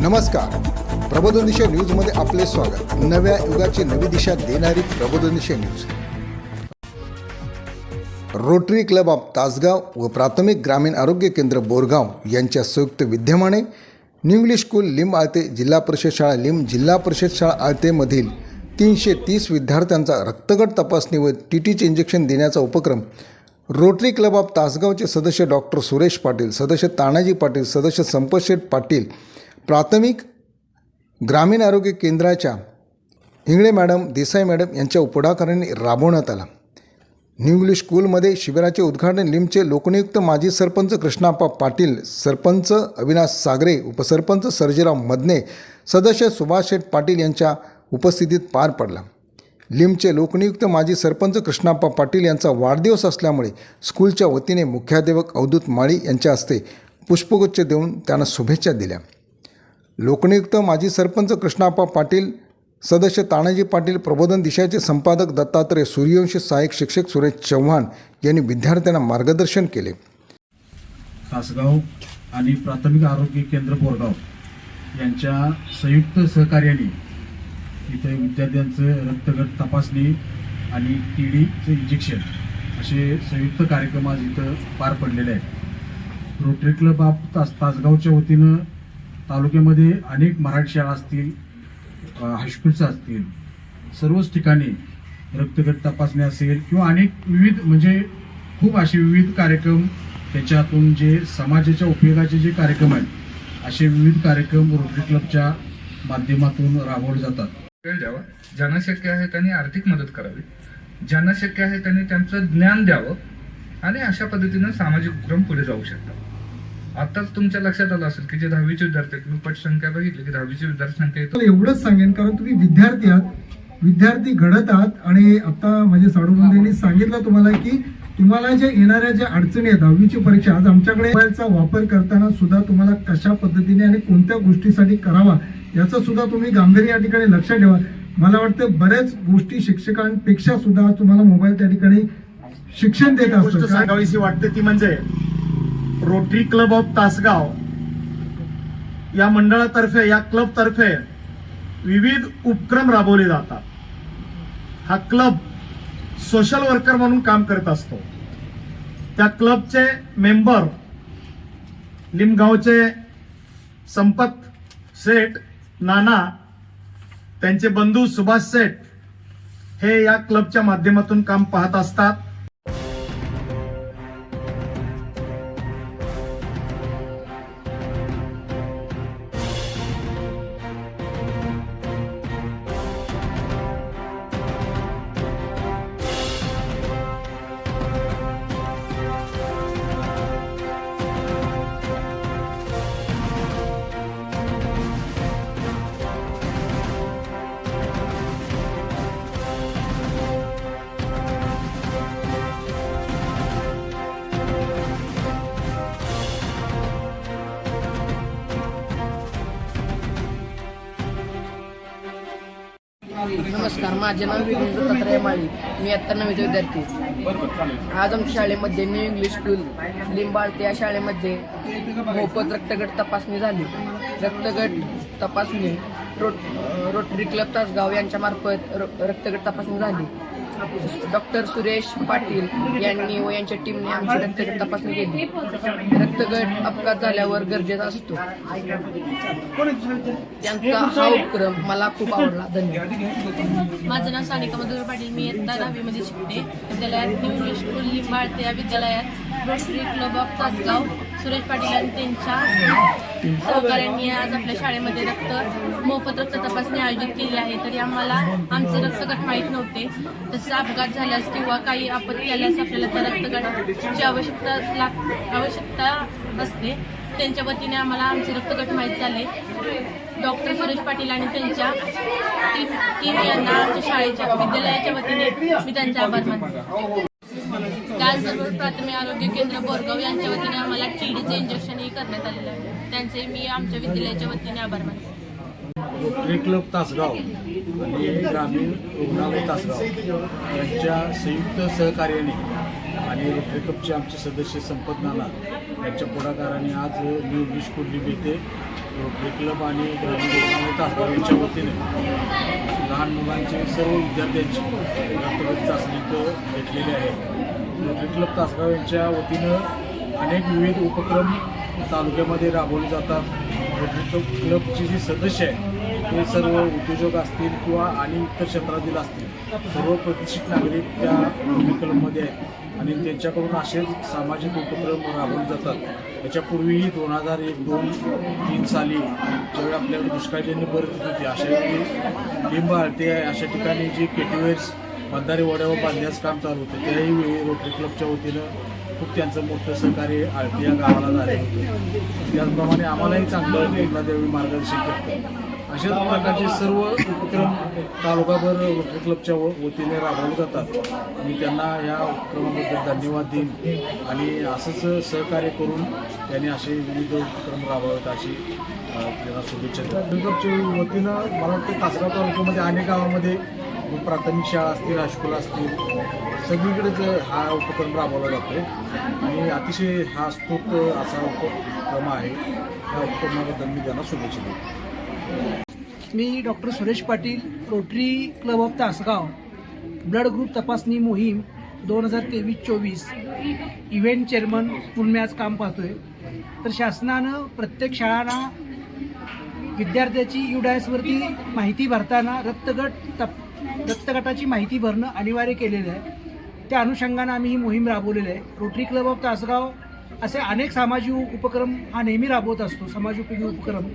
नमस्कार. प्रबोधनिशा न्यूजमध्ये आपले स्वागत. नव्या युगाची नवी दिशा देणारी प्रबोधनिशा news Rotary club of Tasgaon व प्राथमिक ग्रामीण आरोग्य केंद्र बोरगाव यांच्या संयुक्त विद्यमाने न्यू इंग्लिश स्कूल लिंब आळते जिल्हा परिषद शाळा लिंब जिल्हा परिषद शाळा आळतेमधील तीनशे तीस विद्यार्थ्यांचा रक्तगट तपासणी व टी टीचे इंजेक्शन देण्याचा उपक्रम रोटरी क्लब ऑफ तासगावचे सदस्य डॉक्टर सुरेश पाटील सदस्य तानाजी पाटील सदस्य संपतशेठ पाटील प्राथमिक ग्रामीण आरोग्य केंद्राच्या हिंगळे मॅडम देसाई मॅडम यांच्या पुढाकाराने राबवण्यात आला. न्यू इंग्लिश स्कूलमध्ये शिबिराचे उद्घाटन लिमचे लोकनियुक्त माजी सरपंच कृष्णाप्पा पाटील सरपंच अविनाश सागरे उपसरपंच सर्जेराव मदने सदस्य सुभाष शेठ पाटील यांच्या उपस्थितीत पार पडला. लिमचे लोकनियुक्त माजी सरपंच कृष्णाप्पा पाटील यांचा वाढदिवस असल्यामुळे स्कूलच्या वतीने मुख्याध्यापक अवधूत माळी यांच्या हस्ते पुष्पगुच्छ देऊन त्यांना शुभेच्छा दिल्या. लोकनियुक्त माजी सरपंच कृष्णाप्पा पाटील सदस्य तानाजी पाटील प्रबोधन दिशाचे संपादक दत्तात्रय सूर्यवंशी सहाय्यक शिक्षक सुरेश चव्हाण यांनी विद्यार्थ्यांना मार्गदर्शन केले. तासगाव आणि प्राथमिक आरोग्य केंद्र बोरगाव यांच्या संयुक्त सहकार्याने इथे विद्यार्थ्यांचं रक्तगट तपासणी आणि टी डीचं इंजेक्शन असे संयुक्त कार्यक्रम आज इथं पार पडलेले आहेत. रोटरी क्लब ऑफ तास तासगावच्या वतीनं तालुक्यामध्ये अनेक मराठी शाळा असतील हायस्कूलचं हायस्कूल्स असतील सर्वच ठिकाणी रक्तगट तपासणी असेल किंवा अनेक विविध म्हणजे खूप असे विविध कार्यक्रम त्याच्यातून जे समाजाच्या उपयोगाचे जे कार्यक्रम आहेत असे विविध कार्यक्रम रोटरी क्लबच्या माध्यमातून राबवले जातात. वेळ द्यावा. ज्यांना शक्य आहे त्यांनी आर्थिक मदत करावी. ज्यांना शक्य आहे त्यांनी त्यांचं ज्ञान द्यावं आणि अशा पद्धतीनं सामाजिक उपक्रम पुढे जाऊ शकतात. आताच तुमच्या लक्षात आलं असेल की जे दहावीचे विद्यार्थी आहेत मी पटसंख्या बघितली की दहावीची विद्यार्थी संख्या मला एवढंच सांगेन कारण तुम्ही विद्यार्थी आहात. विद्यार्थी घडत आहात आणि आता म्हणजे साडूबंदेंनी सांगितलं तुम्हाला की तुम्हाला जे येणाऱ्या ज्या अडचणी आहेत दहावीची परीक्षा आज आमच्याकडे मोबाईलचा वापर करताना सुद्धा तुम्हाला कशा पद्धतीने आणि कोणत्या गोष्टीसाठी करावा याचं सुद्धा तुम्ही गांभीर्य या ठिकाणी लक्षात ठेवा. मला वाटतं बऱ्याच गोष्टी शिक्षकांपेक्षा सुद्धा तुम्हाला मोबाईल त्या ठिकाणी शिक्षण देत असतं सांगावीशी वाटते ती म्हणजे रोटरी क्लब ऑफ तासगाव या मंडळातर्फे या क्लबतर्फे विविध उपक्रम राबवले जातात. हा क्लब सोशल वर्कर म्हणून काम करत असतो. त्या क्लबचे मेंबर लिमगावचे संपत सेठ नाना त्यांचे बंधू सुभाष सेठ हे या क्लबच्या माध्यमातून काम पाहत असतात. नमस्कार माझे नाव विघ्नेश दत्तात्रय माळी. मी आत्ता नववीचा विद्यार्थी. आज आमच्या शाळेमध्ये न्यू इंग्लिश स्कूल लिंबाळते या शाळेमध्ये मोफत रक्तगट तपासणी झाली. रक्तगट तपासणी रोट रोटरी क्लब तासगाव यांच्यामार्फत र- रक्तगट तपासणी झाली. डॉक्टर सुरेश पाटील यांनी व यांच्या टीमने आमची रक्तगट तपासणी केली. रक्तगट अपघात झाल्यावर गरजेचा असतो. त्यांचा हा उपक्रम मला खूप आवडला. धन्यवाद. माझं नाव सानिका मधुर पाटील. मी इयत्ता दहावीमध्ये शिकते. विद्यालयात न्यू इंग्लिश स्कूल लिंबाळते या विद्यालयात. Rotary club of Tasgaon Suresh Patil आणि त्यांच्या सहकार्यांनी आज आपल्या शाळेमध्ये रक्त मोफत रक्त तपासणी आयोजित केली आहे. तरी आम्हाला आमचे रक्तगट माहीत नव्हते. तसं अपघात झाल्यास किंवा काही आपत्ती आल्यास आपल्याला त्या रक्तगटाची आवश्यकता लाग आवश्यकता असते. त्यांच्या वतीने आम्हाला आमचे रक्तगट माहीत झाले. डॉक्टर सुरेश पाटील आणि त्यांच्या टीम टीम यांना आमच्या शाळेच्या विद्यालयाच्या वतीने मी त्यांचे आभार मानतो. त्याचबरोबर प्राथमिक आरोग्य केंद्र बोरगाव यांच्या वतीने आम्हाला किडीचे इंजेक्शनही करण्यात आलेलं आहे. त्यांचे मी आमच्या विद्यालयाच्या वतीने आभार मानतो. रोटरी क्लब तासगाव आणि ग्रामीण रुग्णालय तासगाव यांच्या संयुक्त सहकार्याने आणि रोटरी क्लबचे आमचे सदस्य संपत नाना यांच्या पुढाकाराने आज न्यू इंग्लिश स्कूल लिम रोटरी क्लब आणि ग्रामीण रुग्णालय तासगाव यांच्या वतीने लहान मुलांचे सर्व विद्यार्थ्यांची रक्तगट चाचणी घेतलेली आहे. रोटरी क्लब तासगाव यांच्या वतीनं अनेक विविध उपक्रम तालुक्यामध्ये राबवले जातात. रोटरी क्लब क्लबचे जे सदस्य आहे ते सर्व उद्योजक असतील किंवा आणि इतर क्षेत्रातील असतील सर्व प्रतिष्ठित नागरिक त्या रोटरी क्लबमध्ये आहेत. आणि त्यांच्याकडून असेच सामाजिक उपक्रम राबवले जातात. याच्यापूर्वीही दोन हजार एक दोन तीन साली ज्यावेळी आपल्याकडे दुष्काळजन्य बरं होती अशा वेळी लिंब आळते अशा ठिकाणी जी केटीवेअर्स बंधारी वड्यावर बांधण्याचं काम चालू होतं. त्याही वेळी रोटरी क्लबच्या वतीनं खूप त्यांचं मोठं सहकार्य आळती या गावाला झाले होते. त्याचप्रमाणे आम्हालाही चांगलं लिंबला देवी मार्गदर्शन करतं. अशाच प्रकारचे सर्व उपक्रम तालुकाभर रोटरी क्लबच्या व- वतीने राबवले जातात. आणि त्यांना या उपक्रमाबद्दल धन्यवाद देईन. आणि असंच सहकार्य करून त्यांनी असे विविध उपक्रम राबवत अशी त्यांना शुभेच्छा रोटरी क्लबच्या वतीनं मला वाटतं तासगाव तालुक्यामध्ये अनेक गावामध्ये प्राथमिक शाळा असतील हायस्कूल असतील सगळीकडेच हा उपक्रम राबवला जातो आणि अतिशय हा स्तुत असा उपक्रम आहे या उपक्रमाबद्दल मी त्यांना शुभेच्छा देतो. मी doctor Suresh Patil Rotary club of Tasgaon blood group तपासणी मोहीम दोन हजार तेवीस चोवीस इव्हेंट चेअरमन म्हणून मी आज काम पाहतोय. तर शासनानं प्रत्येक शाळांना विद्यार्थ्याची युडायसवरती माहिती भरताना रक्तगट तप दत्तगटाची माहिती भरणं अनिवार्य केलेलं आहे. त्या अनुषंगानं आम्ही ही मोहीम राबवलेली आहे. रोटरी क्लब ऑफ तासगाव असे अनेक सामाजिक उपक्रम हा नेहमी राबवत असतो समाज उपयोगी उपक्रम.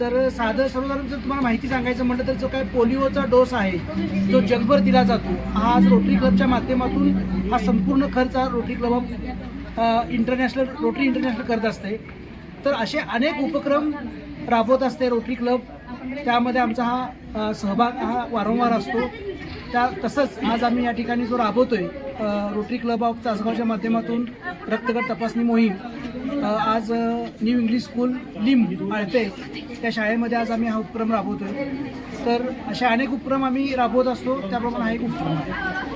तर साधं सर्वसाधारण जर तुम्हाला माहिती सांगायचं म्हटलं तर जो काय पोलिओचा डोस आहे जो जगभर दिला जातो हा आज रोटरी क्लबच्या माध्यमातून हा संपूर्ण खर्च हा Rotary club of international Rotary international करत असते. तर असे अनेक उपक्रम राबवत असते रोटरी क्लब त्यामध्ये आमचा हा सहभाग हा वारंवार असतो. त्या तसंच आज आम्ही या ठिकाणी जो राबवतोय रोटरी क्लब ऑफ तासगावच्या माध्यमातून रक्तगट तपासणी मोहीम आज न्यू इंग्लिश स्कूल लिम आळते. त्या शाळेमध्ये आज आम्ही हा उपक्रम राबवतोय. तर असे अनेक उपक्रम आम्ही राबवत असतो. त्याप्रमाणे हा एक उपक्रम आहे.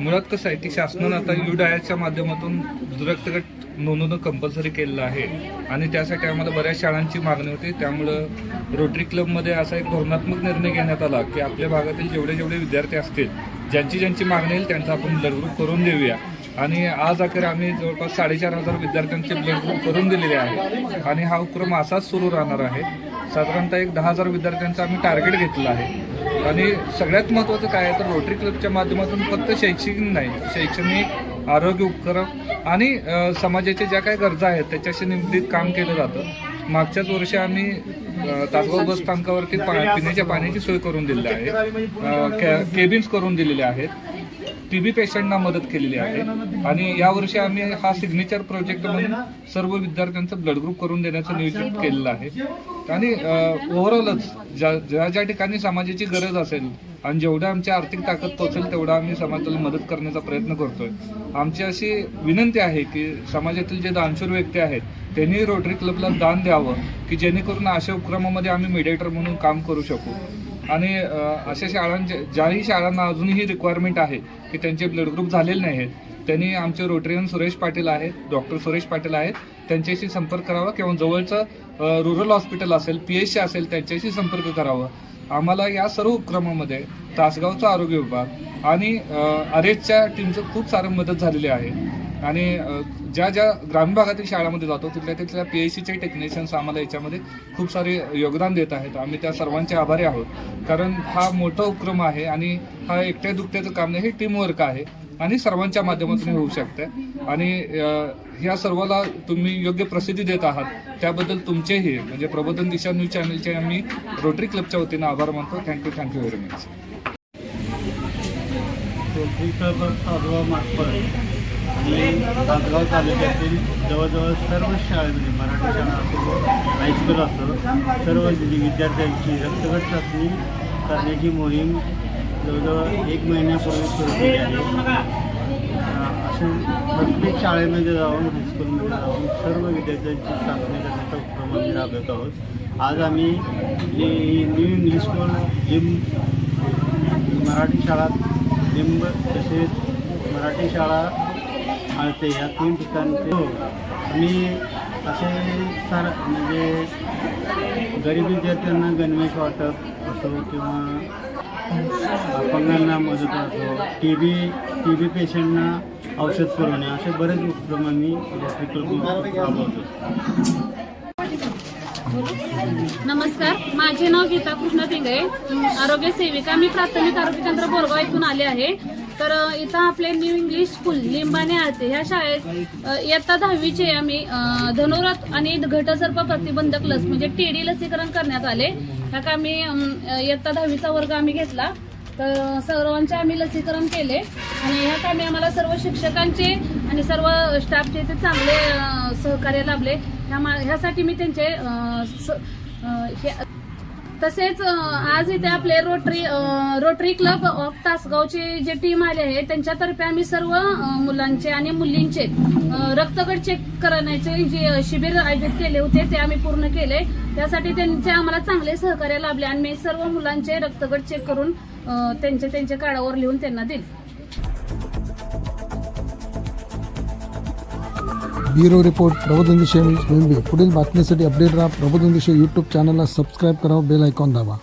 मुळात कसं आहे की शासनानं आता यू डायटच्या माध्यमातून रक्तगट नोंदवणं कंपल्सरी केलेलं आहे. आणि त्यासाठी आम्हाला बऱ्याच शाळांची मागणी होती. त्यामुळं रोटरी क्लबमध्ये असा एक धोरणात्मक निर्णय घेण्यात आला की आपल्या भागातील जेवढे जेवढे विद्यार्थी असतील ज्यांची ज्यांची मागणी येईल त्यांचा आपण ब्लड ग्रुप करून देऊया. आणि आज अखेर आम्ही जवळपास साडेचार हजार विद्यार्थ्यांचे ब्लड ग्रुप करून दिलेले आहे. आणि हा उपक्रम असाच सुरू राहणार आहे. साधारणतः एक दहा हजार विद्यार्थ्यांचं आम्ही टार्गेट घेतलं आहे. आणि सगळ्यात महत्त्वाचं काय आहे तर रोटरी क्लबच्या माध्यमातून फक्त शैक्षणिक नाही शैक्षणिक आरोग्य उपक्रम आणि समाजाच्या ज्या काही गरजा आहेत त्याच्याशी निगडीत काम केलं जातं. मागच्याच वर्षी आम्ही तासगाव बस स्थानकावरती पा पिण्याच्या पाण्याची सोय करून दिलेली आहे. केबिन्स करून दिलेले आहेत. टीबी पेशंटना मदत केलेली आहे. आणि यावर्षी आम्ही हा सिग्नेचर प्रोजेक्ट म्हणून सर्व विद्यार्थ्यांचं ब्लड ग्रुप करून देण्याचं नियोजन केलेलं आहे. आणि ओव्हरऑलच ज्या ज्या ज्या ठिकाणी समाजाची गरज असेल आणि जेवढं आमची आर्थिक ताकद पोहोचेल तेवढा आम्ही समाजाला मदत करण्याचा प्रयत्न करतोय. आमची अशी विनंती आहे की समाजातील जे दानशूर व्यक्ती आहेत त्यांनी रोटरी क्लबला दान द्यावं की जेणेकरून अशा उपक्रमामध्ये आम्ही मिडिएटर म्हणून काम करू शकू. आणि अशा शाळांच्या ज्याही शाळांना अजूनही रिक्वायरमेंट आहे की त्यांचे ब्लड ग्रुप झालेले नाही आहेत त्यांनी आमचे रोटरियन सुरेश पाटील आहेत डॉक्टर सुरेश पाटील आहेत त्यांच्याशी संपर्क करावा किंवा जवळचं रुरल हॉस्पिटल असेल पी एच सी असेल त्यांच्याशी संपर्क करावा. आम्हाला या सर्व उपक्रमामध्ये तासगावचा आरोग्य विभाग आणि आरेजच्या टीमचं खूप सारं मदत झालेली आहे. आणि ज्या ज्या ग्रामीण भागातील शाळामध्ये जातो तिथल्या तिथल्या पी एच सीचे टेक्निशियन्स आम्हाला याच्यामध्ये खूप सारे योगदान देत आहेत. आम्ही त्या सर्वांचे आभारी आहोत. कारण हा मोठा उपक्रम आहे आणि हा एकट्या दुकट्याचं काम नाही हे टीमवर्क आहे आणि सर्वांच्या माध्यमातून होऊ शकतं आणि ह्या सर्वाला तुम्ही योग्य प्रसिद्धी देत आहात त्याबद्दल तुमचेही म्हणजे प्रबोधन दिशा न्यूज चॅनलचे आम्ही रोटरी क्लबच्या वतीनं आभार मानतो. Thank you thank you very much Rotary club Tasgaon मार्फत आणि तासगाव तालुक्यातील जवळजवळ सर्व शाळेमध्ये म्हणजे मराठी शाळा असो हायस्कूल असो सर्व म्हणजे विद्यार्थ्यांची रक्तगट चाचणी करण्याची मोहीम जवळजवळ एक महिन्यापूर्वी सुरू केली आहे. प्रत्येक शाळेमध्ये जाऊन हायस्कूलमध्ये जाऊन सर्व विद्यार्थ्यांची चाचणी करण्याचा उपक्रम आम्ही म्हणजे राबवत आहोत. आज आम्ही जी न्यू इंग्लिश स्कूल जिम मराठी शाळा लिंब तसेच मराठी शाळा आळते या तीन ठिकाणचे. आम्ही असे सार म्हणजे गरीब विद्यार्थ्यांना गणवेश वाटप असो किंवा अपंगांना मदत असो टी बी टी बी पेशंटना औषध पुरवणे असे बरेच उपक्रम आम्ही राबवतो. नमस्कार माझे नाव गीता कृष्ण पिंगळे आरोग्य सेविका. मी प्राथमिक आरोग्य केंद्र बोरगाव इथून आले आहे. तर इथं आपले न्यू इंग्लिश स्कूल लिंबाने आळते ह्या शाळेत इयत्ता दहावीचे आम्ही धनुरात आणि घटसर्प प्रतिबंधक लस म्हणजे टीडी लसीकरण करण्यात आले. ह्या का आम्ही इयत्ता दहावीचा वर्ग आम्ही घेतला. तर सर्वांचे आम्ही लसीकरण केले. आणि ह्या कामी आम्हाला सर्व शिक्षकांचे आणि सर्व स्टाफचे ते चांगले सहकार्य लाभले. ह्या मा- ह्यासाठी मी त्यांचे स- तसेच आज इथे आपले रोटरी रोटरी क्लब ऑफ तासगावचे जे टीम आले आहे त्यांच्यातर्फे आम्ही सर्व मुलांचे आणि मुलींचे रक्तगट चेक करण्याचे जे शिबिर आयोजित केले होते ते आम्ही पूर्ण केले. त्यासाठी त्यांचे आम्हाला चांगले सहकार्य लाभले आणि मी सर्व मुलांचे रक्तगट चेक करून त्यांच्या त्यांचे त्यांच्या काळावर लिहून त्यांना दिले. ब्युरो रिपोर्ट प्रबोधन दिशा पुढील बातमीसाठी अपडेट राहा प्रबोधन दिशा यूट्यूब चॅनलला सबस्क्राईब करा बेल आयकॉन दाबा.